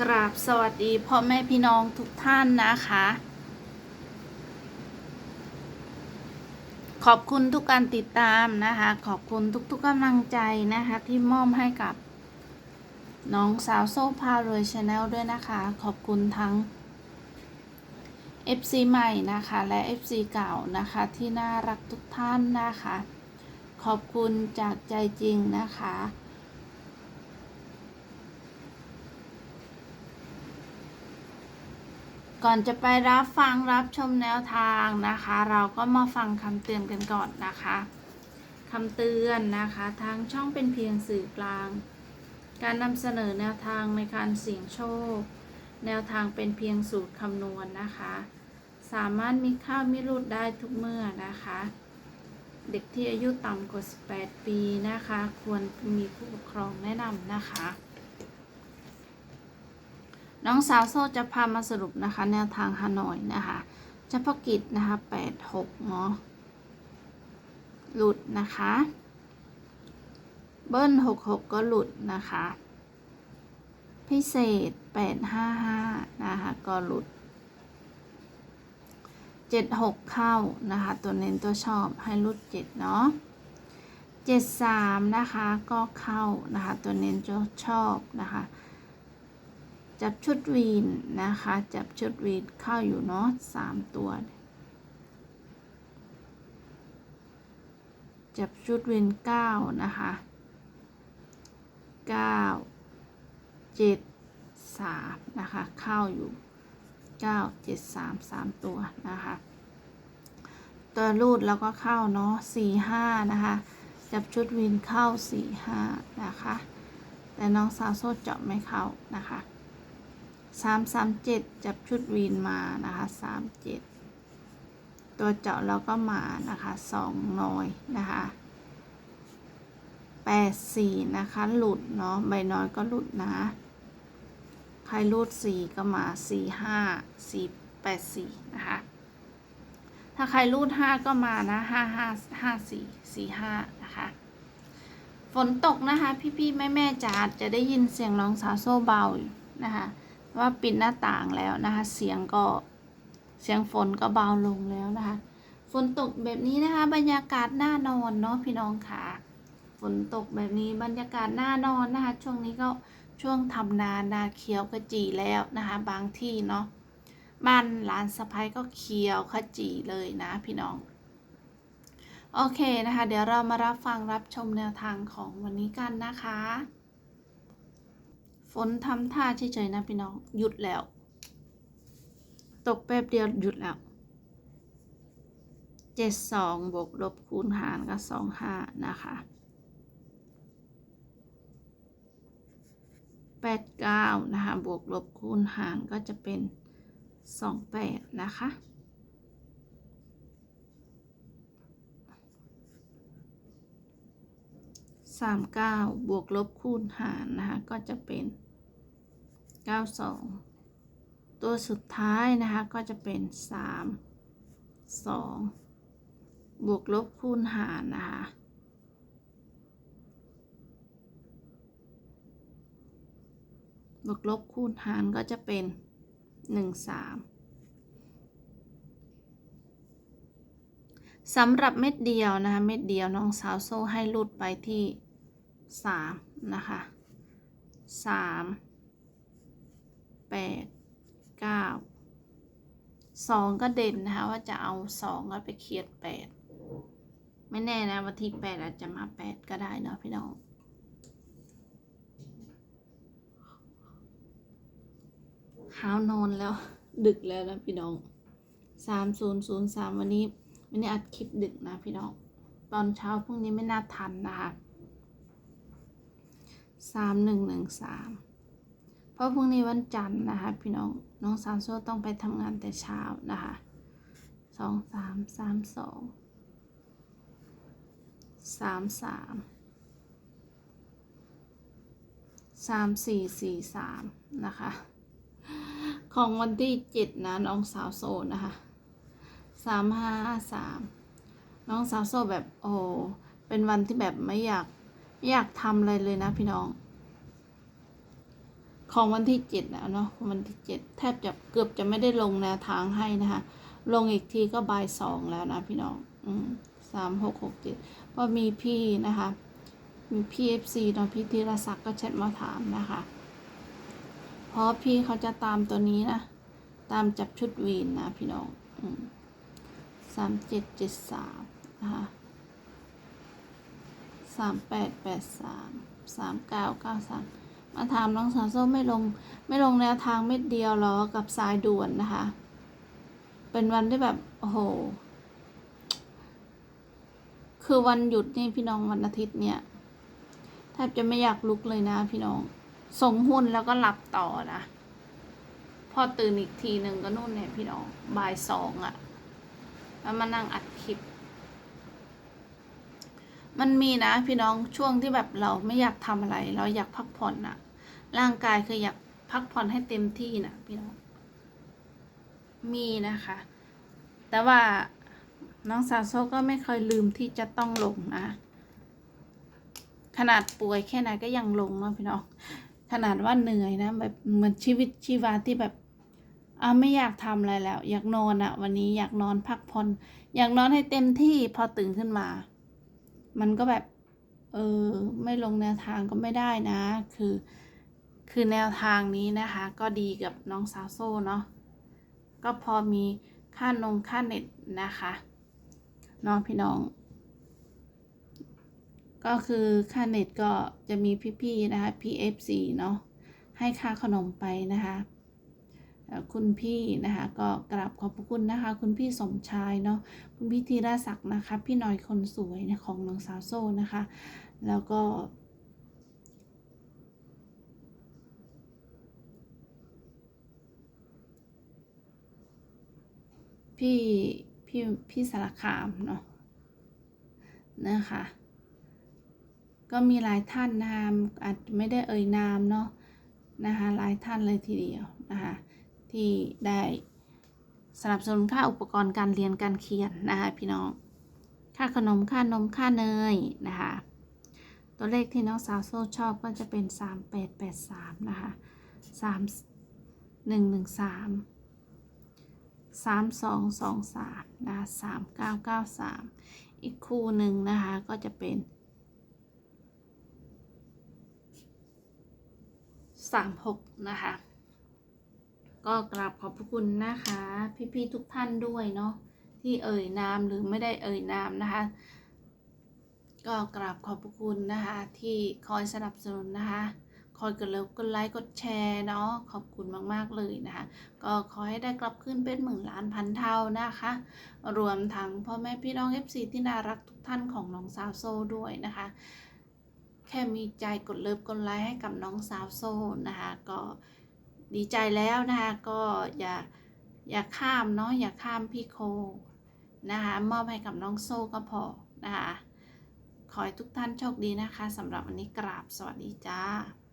กราบสวัสดีพ่อแม่พี่น้องทุกท่านนะคะ ขอบคุณทุกการติดตามนะคะ ขอบคุณทุกๆกำลังใจนะคะ ที่มอบให้กับน้องสาวโซ่พารวยชาแนลด้วยนะคะ ขอบคุณทั้ง FC ใหม่นะคะและ FC เก่านะคะที่น่ารักทุกท่านนะคะ ขอบคุณจากใจจริงนะคะ ก่อนจะไปรับฟังรับชมแนวทางนะคะ เราก็มาฟังคำเตือนกันก่อนนะคะคำเตือนนะคะทางช่องเป็นเพียงสื่อกลาง การนำเสนอแนวทางในการเสี่ยงโชค แนวทางเป็นเพียงสูตรคำนวณนะคะ สามารถมีค่ามิรุดได้ทุกเมื่อนะคะ เด็กที่อายุต่ำกว่า 18 ปีนะคะ ควรมีผู้ปกครองแนะนำนะคะ น้องสาวโซ่จะพามาสรุปนะคะ แนวทางฮานอยนะคะเฉพาะกิจนะคะแปดหกเนาะหลุดนะคะ เบิ้ลหกหกก็หลุดนะคะ พิเศษแปดห้าห้านะคะก็หลุดเจ็ดหกเข้านะคะ ตัวเน้นตัวชอบให้หลุดเจ็ดเนาะเจ็ดสามนะคะก็เข้านะคะ ตัวเน้นตัวชอบนะคะ จับชุดวีนนะคะ จับชุดวีนเข้าอยู่เนาะสามตัว จับชุดวีนเก้านะคะเก้าเจ็ดสามนะคะ เข้าอยู่เก้าเจ็ดสามสามตัวนะคะ ตัวรูดแล้วก็เข้าเนาะสี่ห้านะคะ จับชุดวินเข้าสี่ห้านะคะ แต่น้องสาวโซเจาะไม่เข้านะคะ สามสามเจ็ดจับชุดวีนมานะคะสามเจ็ดตัวเจาะเราก็มานะคะสองน้อยนะคะแปดสี่นะคะหลุดเนาะใบน้อยก็หลุดนะ ใครรูดสี่ก็มาสี่ห้าสี่แปดสี่นะคะถ้าใครรูดห้าก็มานะห้าห้าห้าสี่สี่ห้านะคะฝนตกนะคะ พี่ๆแม่แม่ๆจ๋าจะได้ยินเสียงน้องสาวโซ่เบาอยู่นะคะ ว่าปิดหน้าต่างแล้วนะคะ เสียงก็เสียงฝนก็เบาลงแล้วนะคะ ฝนตกแบบนี้นะคะ บรรยากาศน่านอนเนาะพี่น้องค่ะ ฝนตกแบบนี้บรรยากาศน่านอนนะคะ ช่วงนี้ก็ช่วงทำนานาเขียวขจีแล้วนะคะ บางที่เนาะบ้านหลานสะพ้ายก็เขียวขจีเลยนะพี่น้อง โอเคนะคะ เดี๋ยวเรามารับฟังรับชมแนวทางของวันนี้กันนะคะ ฝนทำท่าเฉยๆนะพี่น้อง หยุดแล้ว ตกแป๊บเดียวหยุดแล้วเจ็ดสองบวกลบคูณหารก็สองห้านะคะแปดเก้านะคะ บวกลบคูณหารก็จะเป็นสองแปดนะคะสามเก้าบวกลบคูณหารนะคะ ก็จะเป็น เก้าสองตัวสุดท้ายนะคะก็จะเป็นสามสองบวกลบคูณหารนะคะบวกลบคูณหารก็จะเป็นหนึ่งสามสำหรับเม็ดเดียวนะคะ เม็ดเดียวน้องสาวโซ่ให้ลุดไปที่สามนะคะสาม แปดเก้าสองก็เด่นนะคะ ว่าจะเอาสองก็ไปเคียดแปดไม่แน่นะวันที่แปดอาจจะมาแปดก็ได้เนาะพี่น้องห้าวนอนแล้วดึกแล้วนะพี่น้องสามศูนย์ศูนย์สามวันนี้ไม่ได้อัดคลิปดึกนะพี่น้อง ตอนเช้าพรุ่งนี้ไม่น่าทันนะคะสามหนึ่งหนึ่งสาม เพราะพรุ่งนี้วันจันทร์นะคะ พี่น้องน้องสามโซ่ต้องไปทำงานแต่เช้านะคะสองสามสามสองสามสามสามสี่สี่สามนะคะ ของวันที่เจ็ดนะน้องสาวโซนะคะสามห้าสามน้องสาวโซแบบโอ้เป็นวันที่แบบไม่อยากไม่อยากทำอะไรเลยนะพี่น้อง ของวันที่เจ็ดแล้วเนาะวันที่เจ็ดแทบจะเกือบจะไม่ได้ลงแนวทางให้นะคะ ลงอีกทีก็บ่ายสองแล้วนะพี่น้องอืมสามหกหกเจ็ดเพรามีพี่นะคะ มีพี่เอฟซีเนาะพี่ธีรศักดิ์ก็แชทมาถามนะคะเพราะพี่เขาจะตามตัวนี้นะ ตามจับชุดวีนนะพี่น้องสามเจ็ดเจ็ดสามนะคะสามแปดแปดสามสามเก้าเก้าสาม มาถามน้องสาวส้มไม่ลงไม่ลงแนวทางเม็ดเดียวหรอกับสายด่วนนะคะ เป็นวันที่แบบโอ้โห คือวันหยุดนี่พี่น้องวันอาทิตย์เนี่ยแทบจะไม่อยากลุกเลยนะพี่น้องส่งหุ้นแล้วก็หลับต่อนะ พอตื่นอีกทีหนึ่งก็นู่นเนี่ยพี่น้องบ่ายสองอะ่ะแล้วมานั่งอัดคลิป มันมีนะพี่น้องช่วงที่แบบเราไม่อยากทำอะไร เราอยากพักผ่อนอะ ร่างกายคืออยากพักผ่อนให้เต็มที่นะพี่น้อง มีนะคะ แต่ว่าน้องสาวโซก็ไม่เคยลืมที่จะต้องลงนะ ขนาดป่วยแค่ไหนก็ยังลงเนาะพี่น้อง ขนาดว่าเหนื่อยนะแบบเหมือนชีวิตชีวาที่แบบอาไม่อยากทำอะไรแล้ว อยากนอนอะวันนี้อยากนอนพักผ่อนอยากนอนให้เต็มที่พอตื่นขึ้นมา มันก็แบบ เออ ไม่ลงแนวทางก็ไม่ได้นะ คือ คือแนวทางนี้นะคะ ก็ดีกับน้องสาวโซ่เนาะก็พอมีค่านงค่าเน็ตนะคะน้องพี่น้อง ก็คือค่าเน็ตก็จะมีพี่ๆนะคะ PFC เนาะให้ค่าขนมไปนะคะคุณพี่นะคะก็กราบขอบพระคุณนะคะ คุณพี่สมชายเนาะคุณพี่ธีรศักดิ์นะคะ พี่หน่อยคนสวยของน้องสาวโซ่นะคะ แล้วก็ พี่พี่พี่สารคามเนาะนะคะ ก็มีหลายท่านนะคะอาจไม่ได้เอ่ยนามเนาะนะคะหลายท่านเลยทีเดียวนะคะที่ได้สนับสนุนค่าอุปกรณ์การเรียนการเขียนนะคะพี่น้องค่าขนมค่านมค่าเนยนะคะตัวเลขที่น้องสาวโซ่ชอบก็จะเป็น 3883 นะคะ 3 113 3223นะคะ3993 อีกคู่หนึ่งนะคะก็จะเป็น 36 นะคะ ก็กราบขอบพระคุณนะคะ พี่ๆทุกท่านด้วยเนาะที่เอ่ยนามหรือไม่ได้เอ่ยนามนะคะ ก็กราบขอบพระคุณนะคะที่คอยสนับสนุนนะคะ คอยกดเลิฟกดไลค์กดแชร์เนาะขอบคุณมากๆเลยนะคะ ก็ขอให้ได้กลับขึ้นเป็นหมื่นล้านพันเท่านะคะ รวมทั้งพ่อแม่พี่น้อง FC ที่น่ารักทุกท่านของน้องสาวโซด้วยนะคะ แค่มีใจกดเลิฟกดไลค์ให้กับน้องสาวโซนะคะ ก็ดีใจแล้วนะคะก็อย่าอย่าข้ามเนาะอย่าข้ามพี่โคนะคะมอบให้กับน้องโซก็พอนะคะขอให้ทุกท่านโชคดีนะคะสำหรับวันนี้กราบสวัสดีจ้า